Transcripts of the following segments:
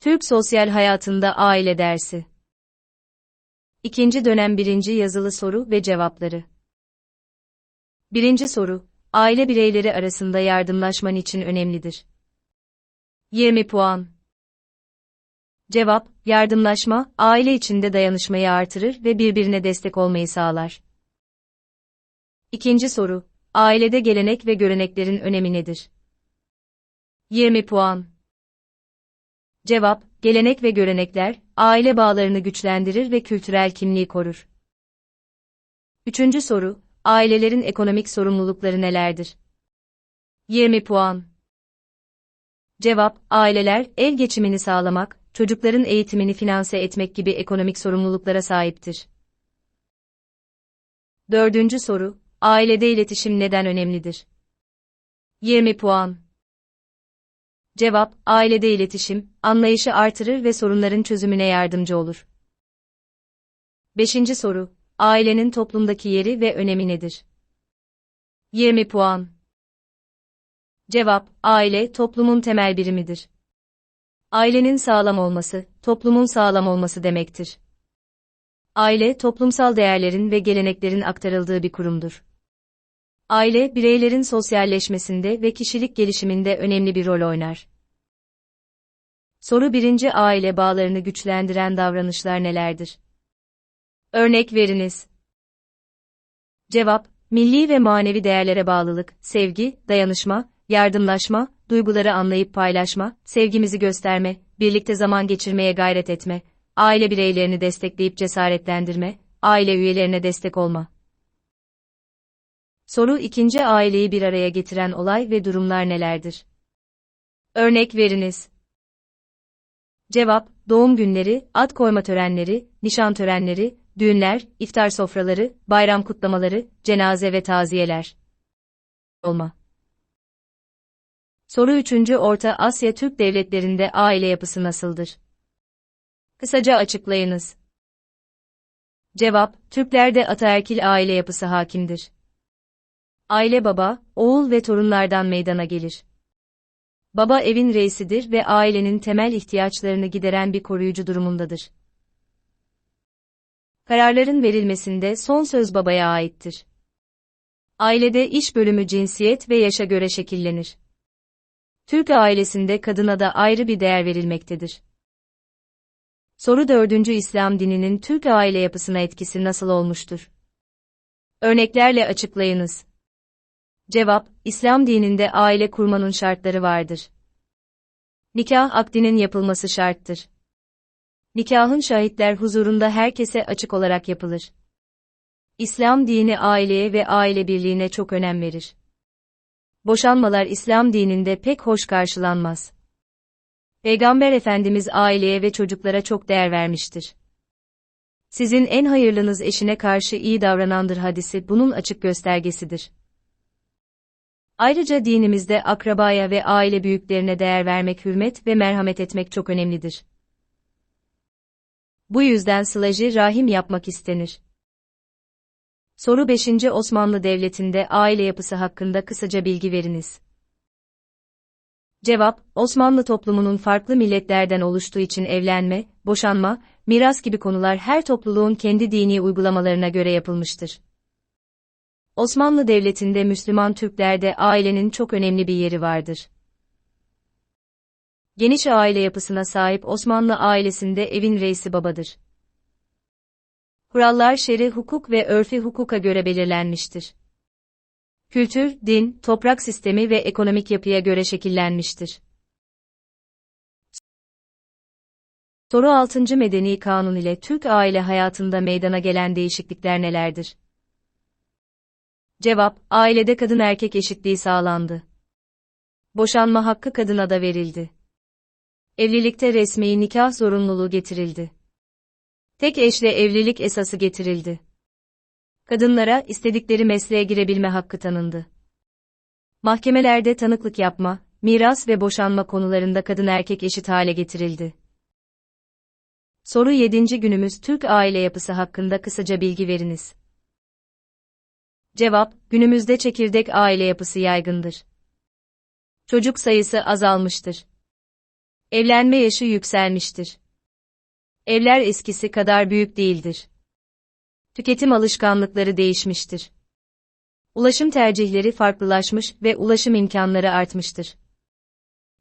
Türk sosyal hayatında aile dersi. İkinci dönem birinci yazılı soru ve cevapları. Birinci soru, aile bireyleri arasında yardımlaşman için önemlidir. 20 puan. Cevap, yardımlaşma, aile içinde dayanışmayı artırır ve birbirine destek olmayı sağlar. İkinci soru, ailede gelenek ve göreneklerin önemi nedir? 20 puan. Cevap, gelenek ve görenekler, aile bağlarını güçlendirir ve kültürel kimliği korur. Üçüncü soru, ailelerin ekonomik sorumlulukları nelerdir? 20 puan. Cevap, aileler, ev geçimini sağlamak, çocukların eğitimini finanse etmek gibi ekonomik sorumluluklara sahiptir. Dördüncü soru, ailede iletişim neden önemlidir? 20 puan. Cevap, ailede iletişim, anlayışı artırır ve sorunların çözümüne yardımcı olur. Beşinci soru, ailenin toplumdaki yeri ve önemi nedir? 20 puan. Cevap, aile, toplumun temel birimidir. Ailenin sağlam olması, toplumun sağlam olması demektir. Aile, toplumsal değerlerin ve geleneklerin aktarıldığı bir kurumdur. Aile, bireylerin sosyalleşmesinde ve kişilik gelişiminde önemli bir rol oynar. Soru birinci aile bağlarını güçlendiren davranışlar nelerdir? Örnek veriniz. Cevap, milli ve manevi değerlere bağlılık, sevgi, dayanışma, yardımlaşma, duyguları anlayıp paylaşma, sevgimizi gösterme, birlikte zaman geçirmeye gayret etme, aile bireylerini destekleyip cesaretlendirme, aile üyelerine destek olma. Soru ikinci aileyi bir araya getiren olay ve durumlar nelerdir? Örnek veriniz. Cevap, doğum günleri, ad koyma törenleri, nişan törenleri, düğünler, iftar sofraları, bayram kutlamaları, cenaze ve taziyeler. Olma. Soru 3. Orta Asya Türk devletlerinde aile yapısı nasıldır? Kısaca açıklayınız. Cevap, Türklerde ataerkil aile yapısı hakimdir. Aile baba, oğul ve torunlardan meydana gelir. Baba evin reisidir ve ailenin temel ihtiyaçlarını gideren bir koruyucu durumundadır. Kararların verilmesinde son söz babaya aittir. Ailede iş bölümü cinsiyet ve yaşa göre şekillenir. Türk ailesinde kadına da ayrı bir değer verilmektedir. Soru 4. İslam dininin Türk aile yapısına etkisi nasıl olmuştur? Örneklerle açıklayınız. Cevap, İslam dininde aile kurmanın şartları vardır. Nikah akdinin yapılması şarttır. Nikahın şahitler huzurunda herkese açık olarak yapılır. İslam dini aileye ve aile birliğine çok önem verir. Boşanmalar İslam dininde pek hoş karşılanmaz. Peygamber Efendimiz aileye ve çocuklara çok değer vermiştir. Sizin en hayırlınız eşine karşı iyi davranandır hadisi bunun açık göstergesidir. Ayrıca dinimizde akrabaya ve aile büyüklerine değer vermek, hürmet ve merhamet etmek çok önemlidir. Bu yüzden sılacı rahim yapmak istenir. Soru 5. Osmanlı Devleti'nde aile yapısı hakkında kısaca bilgi veriniz. Cevap, Osmanlı toplumunun farklı milletlerden oluştuğu için evlenme, boşanma, miras gibi konular her topluluğun kendi dini uygulamalarına göre yapılmıştır. Osmanlı Devleti'nde Müslüman Türklerde ailenin çok önemli bir yeri vardır. Geniş aile yapısına sahip Osmanlı ailesinde evin reisi babadır. Kurallar şer'i hukuk ve örfi hukuka göre belirlenmiştir. Kültür, din, toprak sistemi ve ekonomik yapıya göre şekillenmiştir. Soru 6. Medeni Kanun ile Türk aile hayatında meydana gelen değişiklikler nelerdir? Cevap, ailede kadın erkek eşitliği sağlandı. Boşanma hakkı kadına da verildi. Evlilikte resmi nikah zorunluluğu getirildi. Tek eşle evlilik esası getirildi. Kadınlara istedikleri mesleğe girebilme hakkı tanındı. Mahkemelerde tanıklık yapma, miras ve boşanma konularında kadın erkek eşit hale getirildi. Soru 7. günümüz Türk aile yapısı hakkında kısaca bilgi veriniz. Cevap, günümüzde çekirdek aile yapısı yaygındır. Çocuk sayısı azalmıştır. Evlenme yaşı yükselmiştir. Evler eskisi kadar büyük değildir. Tüketim alışkanlıkları değişmiştir. Ulaşım tercihleri farklılaşmış ve ulaşım imkanları artmıştır.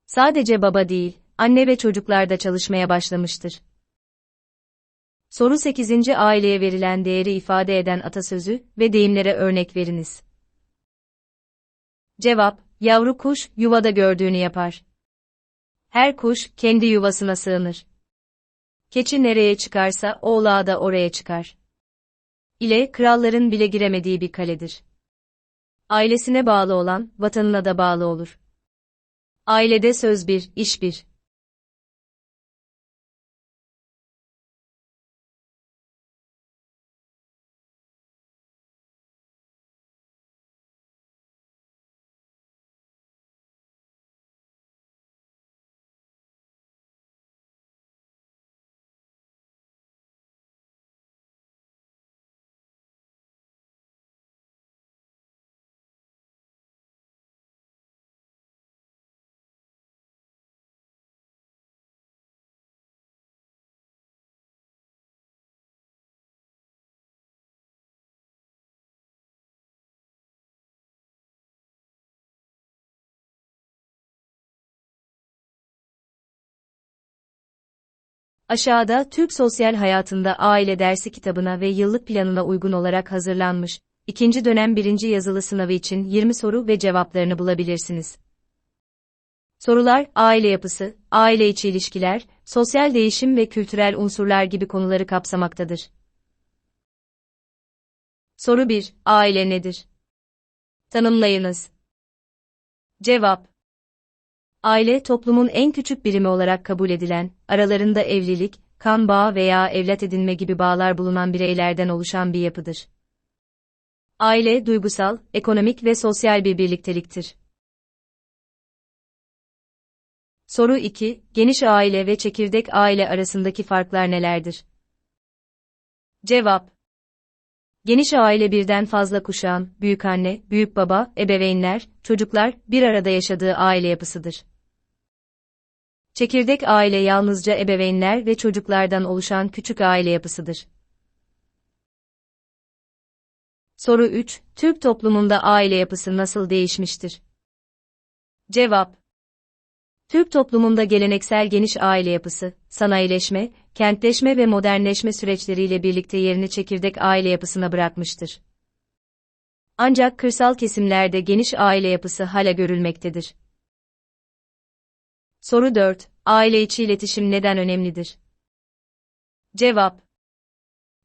Sadece baba değil, anne ve çocuklar da çalışmaya başlamıştır. Soru 8. Aileye verilen değeri ifade eden atasözü ve deyimlere örnek veriniz. Cevap, yavru kuş yuvada gördüğünü yapar. Her kuş kendi yuvasına sığınır. Keçi nereye çıkarsa oğlağı da oraya çıkar. İle kralların bile giremediği bir kaledir. Ailesine bağlı olan vatanına da bağlı olur. Ailede söz bir, iş bir. Aşağıda Türk sosyal hayatında aile dersi kitabına ve yıllık planına uygun olarak hazırlanmış, ikinci dönem birinci yazılı sınavı için 20 soru ve cevaplarını bulabilirsiniz. Sorular, aile yapısı, aile içi ilişkiler, sosyal değişim ve kültürel unsurlar gibi konuları kapsamaktadır. Soru 1. Aile nedir? Tanımlayınız. Cevap Aile toplumun en küçük birimi olarak kabul edilen, aralarında evlilik, kan bağı veya evlat edinme gibi bağlar bulunan bireylerden oluşan bir yapıdır. Aile duygusal, ekonomik ve sosyal bir birlikteliktir. Soru 2. Geniş aile ve çekirdek aile arasındaki farklar nelerdir? Cevap Geniş aile birden fazla kuşağın, büyük anne, büyük baba, ebeveynler, çocuklar bir arada yaşadığı aile yapısıdır. Çekirdek aile yalnızca ebeveynler ve çocuklardan oluşan küçük aile yapısıdır. Soru 3. Türk toplumunda aile yapısı nasıl değişmiştir? Cevap Türk toplumunda geleneksel geniş aile yapısı, sanayileşme, kentleşme ve modernleşme süreçleriyle birlikte yerini çekirdek aile yapısına bırakmıştır. Ancak kırsal kesimlerde geniş aile yapısı hala görülmektedir. Soru 4. Aile içi iletişim neden önemlidir? Cevap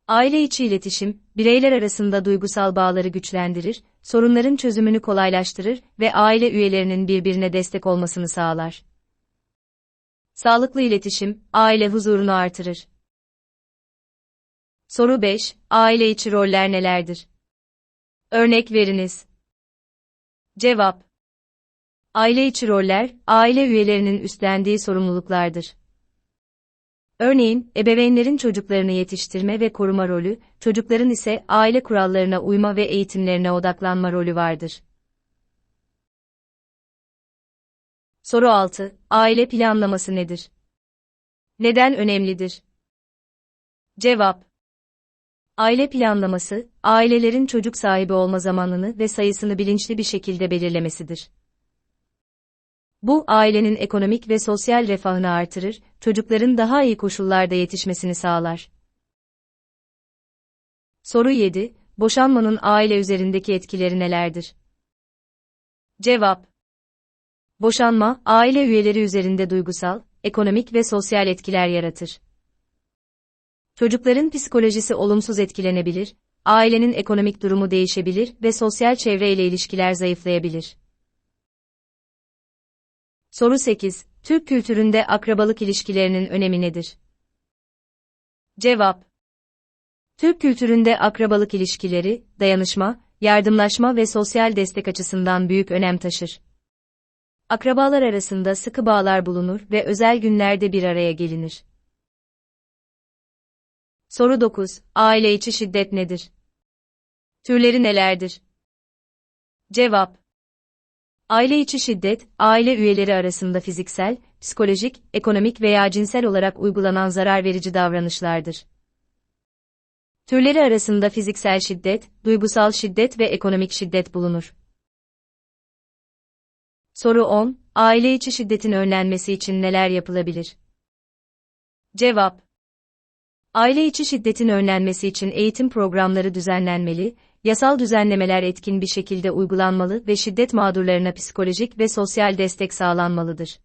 Aile içi iletişim, bireyler arasında duygusal bağları güçlendirir, sorunların çözümünü kolaylaştırır ve aile üyelerinin birbirine destek olmasını sağlar. Sağlıklı iletişim, aile huzurunu artırır. Soru 5. Aile içi roller nelerdir? Örnek veriniz. Cevap Aile içi roller, aile üyelerinin üstlendiği sorumluluklardır. Örneğin, ebeveynlerin çocuklarını yetiştirme ve koruma rolü, çocukların ise aile kurallarına uyma ve eğitimlerine odaklanma rolü vardır. Soru 6. Aile planlaması nedir? Neden önemlidir? Cevap Aile planlaması, ailelerin çocuk sahibi olma zamanını ve sayısını bilinçli bir şekilde belirlemesidir. Bu, ailenin ekonomik ve sosyal refahını artırır, çocukların daha iyi koşullarda yetişmesini sağlar. Soru 7. Boşanmanın aile üzerindeki etkileri nelerdir? Cevap Boşanma, aile üyeleri üzerinde duygusal, ekonomik ve sosyal etkiler yaratır. Çocukların psikolojisi olumsuz etkilenebilir, ailenin ekonomik durumu değişebilir ve sosyal çevreyle ilişkiler zayıflayabilir. Soru 8. Türk kültüründe akrabalık ilişkilerinin önemi nedir? Cevap Türk kültüründe akrabalık ilişkileri, dayanışma, yardımlaşma ve sosyal destek açısından büyük önem taşır. Akrabalar arasında sıkı bağlar bulunur ve özel günlerde bir araya gelinir. Soru 9. Aile içi şiddet nedir? Türleri nelerdir? Cevap Aile içi şiddet, aile üyeleri arasında fiziksel, psikolojik, ekonomik veya cinsel olarak uygulanan zarar verici davranışlardır. Türleri arasında fiziksel şiddet, duygusal şiddet ve ekonomik şiddet bulunur. Soru 10. Aile içi şiddetin önlenmesi için neler yapılabilir? Cevap Aile içi şiddetin önlenmesi için eğitim programları düzenlenmeli, yasal düzenlemeler etkin bir şekilde uygulanmalı ve şiddet mağdurlarına psikolojik ve sosyal destek sağlanmalıdır.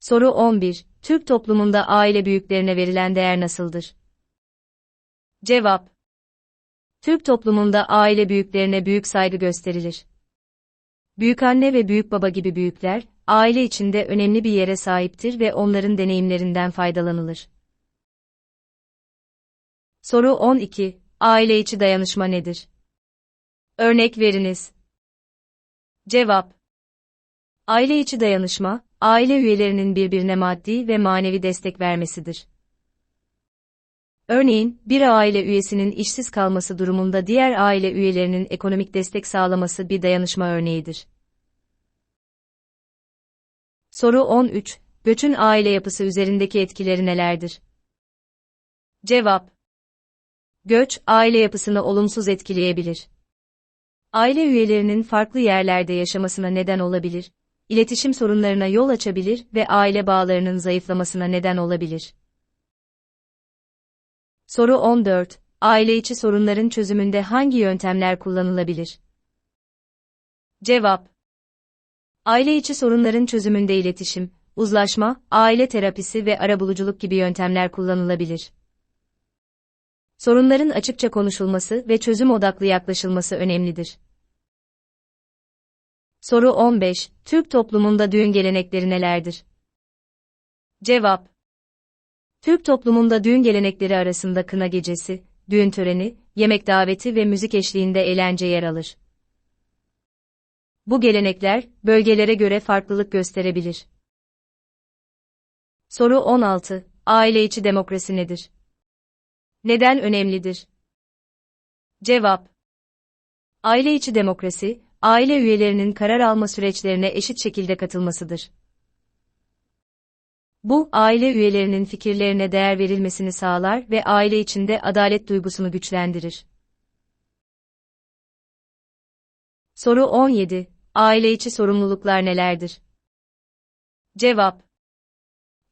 Soru 11. Türk toplumunda aile büyüklerine verilen değer nasıldır? Cevap Türk toplumunda aile büyüklerine büyük saygı gösterilir. Büyükanne ve büyükbaba gibi büyükler, aile içinde önemli bir yere sahiptir ve onların deneyimlerinden faydalanılır. Soru 12. Aile içi dayanışma nedir? Örnek veriniz. Cevap. Aile içi dayanışma, aile üyelerinin birbirine maddi ve manevi destek vermesidir. Örneğin, bir aile üyesinin işsiz kalması durumunda diğer aile üyelerinin ekonomik destek sağlaması bir dayanışma örneğidir. Soru 13. Göçün aile yapısı üzerindeki etkileri nelerdir? Cevap. Göç, aile yapısını olumsuz etkileyebilir. Aile üyelerinin farklı yerlerde yaşamasına neden olabilir, iletişim sorunlarına yol açabilir ve aile bağlarının zayıflamasına neden olabilir. Soru 14. Aile içi sorunların çözümünde hangi yöntemler kullanılabilir? Cevap Aile içi sorunların çözümünde iletişim, uzlaşma, aile terapisi ve arabuluculuk gibi yöntemler kullanılabilir. Sorunların açıkça konuşulması ve çözüm odaklı yaklaşılması önemlidir. Soru 15. Türk toplumunda düğün gelenekleri nelerdir? Cevap Türk toplumunda düğün gelenekleri arasında kına gecesi, düğün töreni, yemek daveti ve müzik eşliğinde eğlence yer alır. Bu gelenekler, bölgelere göre farklılık gösterebilir. Soru 16. Aile içi demokrasi nedir? Neden önemlidir? Cevap Aile içi demokrasi, aile üyelerinin karar alma süreçlerine eşit şekilde katılmasıdır. Bu, aile üyelerinin fikirlerine değer verilmesini sağlar ve aile içinde adalet duygusunu güçlendirir. Soru 17. Aile içi sorumluluklar nelerdir? Cevap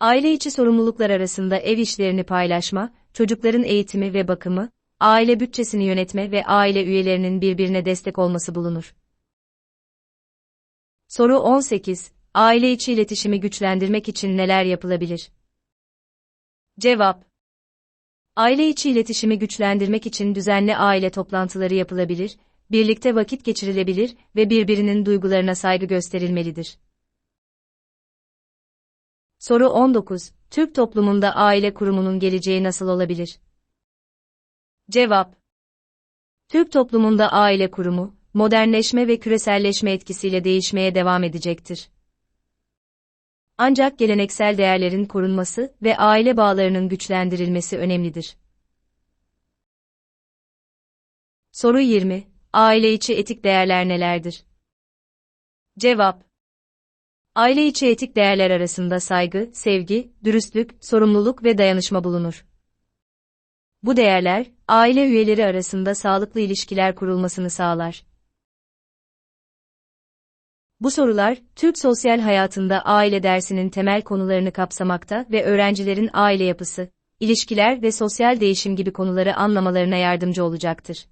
Aile içi sorumluluklar arasında ev işlerini paylaşma, çocukların eğitimi ve bakımı, aile bütçesini yönetme ve aile üyelerinin birbirine destek olması bulunur. Soru 18. Aile içi iletişimi güçlendirmek için neler yapılabilir? Cevap Aile içi iletişimi güçlendirmek için düzenli aile toplantıları yapılabilir, birlikte vakit geçirilebilir ve birbirinin duygularına saygı gösterilmelidir. Soru 19. Türk toplumunda aile kurumunun geleceği nasıl olabilir? Cevap Türk toplumunda aile kurumu, modernleşme ve küreselleşme etkisiyle değişmeye devam edecektir. Ancak geleneksel değerlerin korunması ve aile bağlarının güçlendirilmesi önemlidir. Soru 20. Aile içi etik değerler nelerdir? Cevap Aile içi etik değerler arasında saygı, sevgi, dürüstlük, sorumluluk ve dayanışma bulunur. Bu değerler, aile üyeleri arasında sağlıklı ilişkiler kurulmasını sağlar. Bu sorular, Türk sosyal hayatında aile dersinin temel konularını kapsamakta ve öğrencilerin aile yapısı, ilişkiler ve sosyal değişim gibi konuları anlamalarına yardımcı olacaktır.